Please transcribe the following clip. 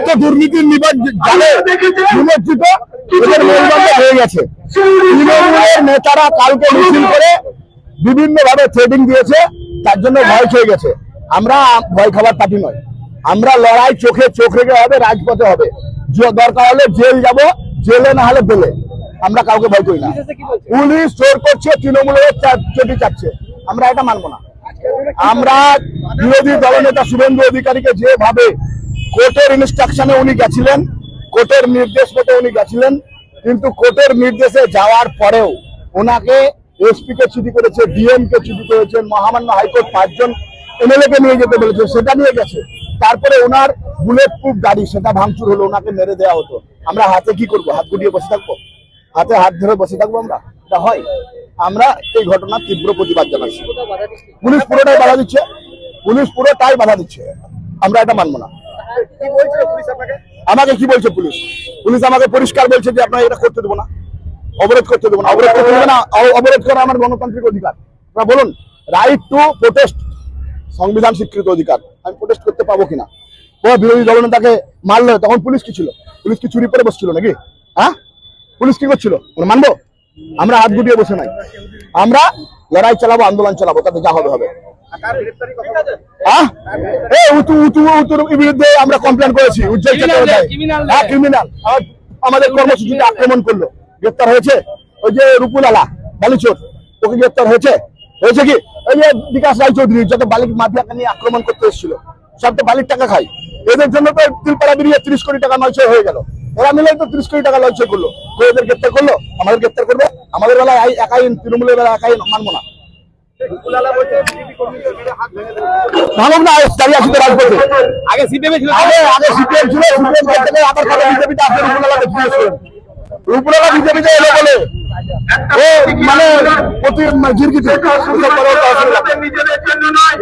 এত দুর্নীতির নিবাদ জানে নিমজ্জিত এদের মেলবন্ধ হয়ে গেছে। তৃণমূলের নেতারা কালকে মিছিল করে বিভিন্ন ভাবে থ্রেডিং দিয়েছে তার জন্য ভয় খেয়ে গেছে। আমরা ভয় খাবার পার্টি নয়। আমরা লড়াই চোখে চোখ রেখে হবে রাজপথে হবে। দরকার হলে জেল যাব জেলে না হলে পেলে আমরা কাউকে ভয় করি না। পুলিশ চোর করছে তৃণমূলের চটি চাচ্ছে আমরা এটা মানবো না। আমরা বিরোধী দলনেতা শুভেন্দু অধিকারীকে যেভাবে কোর্টের ইনস্ট্রাকশনে উনি গেছিলেন, কোর্টের নির্দেশ মতো উনি গেছিলেন, কিন্তু কোর্টের নির্দেশে যাওয়ার পরেও ওনাকে এসপি কে চিঠি করেছে ডিএম কে চিঠি করেছেন মহামান্য হাইকোর্ট পাঁচজন এমএলএ কে নিয়ে যেতে বলেছে, সেটা নিয়ে গেছে। তারপরে ওনার বুলেট প্রুফ গাড়ি, সেটা ভাঙচুর হলো, ওনাকে মেরে দেওয়া হতো। আমরা হাতে কি করব? হাত গুটিয়ে বসে থাকব? হাতে হাত ধরে বসে থাকব আমরা? এটা হয়। আমরা এই ঘটনার তীব্র প্রতিবাদ জানাচ্ছি। পুলিশ পুরোটাই বাধা দিচ্ছে। পুলিশ পুরোটাই বাধা দিচ্ছে। আমরা এটা মানবো না। আমাকে কি বলছে পুলিশ? পুলিশ আমাকে পরিষ্কার বলছে যে আপনারা এটা করতে দেবো না। অবরোধ করতে দেবো না। অবরোধ করতে না। অবরোধ করা আমার গণতান্ত্রিক অধিকার। আপনারা বলুন রাইট টু প্রোটেস্ট সংবিধান স্বীকৃত অধিকার, আমি প্রোটেস্ট করতে পাবো কিনা? বিরোধী দলনেতাকে মারলো তখন পুলিশ কি ছিল? পুলিশ কি চুরি করে বসছিল নাকি? হ্যাঁ? পুলিশ কি করছিল? আমরা মানবো? আমরা হাত গুটিয়ে বসে নাই। আমরা লড়াই চালাবো, আন্দোলন চালাবো, তাতে যা হবে হবে। হ্যাঁ? এই উতু উতু উতুর বিরুদ্ধে আমরা কমপ্লেন করেছি। উজ্জ্বল হ্যাঁ ক্রিমিনাল আমাদের কর্মসূচিতে আক্রমণ করল। গ্রেপ্তার হয়েছে ওই যে রুপুল আলা বালুচোর। ওকে গ্রেপ্তার হয়েছে? হয়েছে কি? ওই যে বিকাশ রায়চৌধুরী যত বালিক মাফিয়াকে নিয়ে আক্রমণ করতে এসেছিল সব তো বালির টাকা খায়। এদের জন্য তো তিলপাড়া বেরিয়ে ত্রিশ কোটি টাকা নয়ছয় হয়ে গেল। এরা মিলে তো ত্রিশ কোটি টাকা নয়ছয় করল। এদের গ্রেপ্তার করল? আমাদের গ্রেপ্তার করবে? আমাদের বেলায় একাই তৃণমূলের বেলায় একাই মানবো না। ভাঙব না দাঁড়িয়ে আছি রাজপথে আগে সিপিএম ছিল। আগে আগে সিপিএম ছিল সিপিএম থেকে আবার কথা বিজেপিতে আসলে রূপনালাকে ফিরেছিলেন রূপনালা বিজেপিতে এলো বলে। ও মানে প্রতি জিরগিতে। নিজেদের জন্য নয়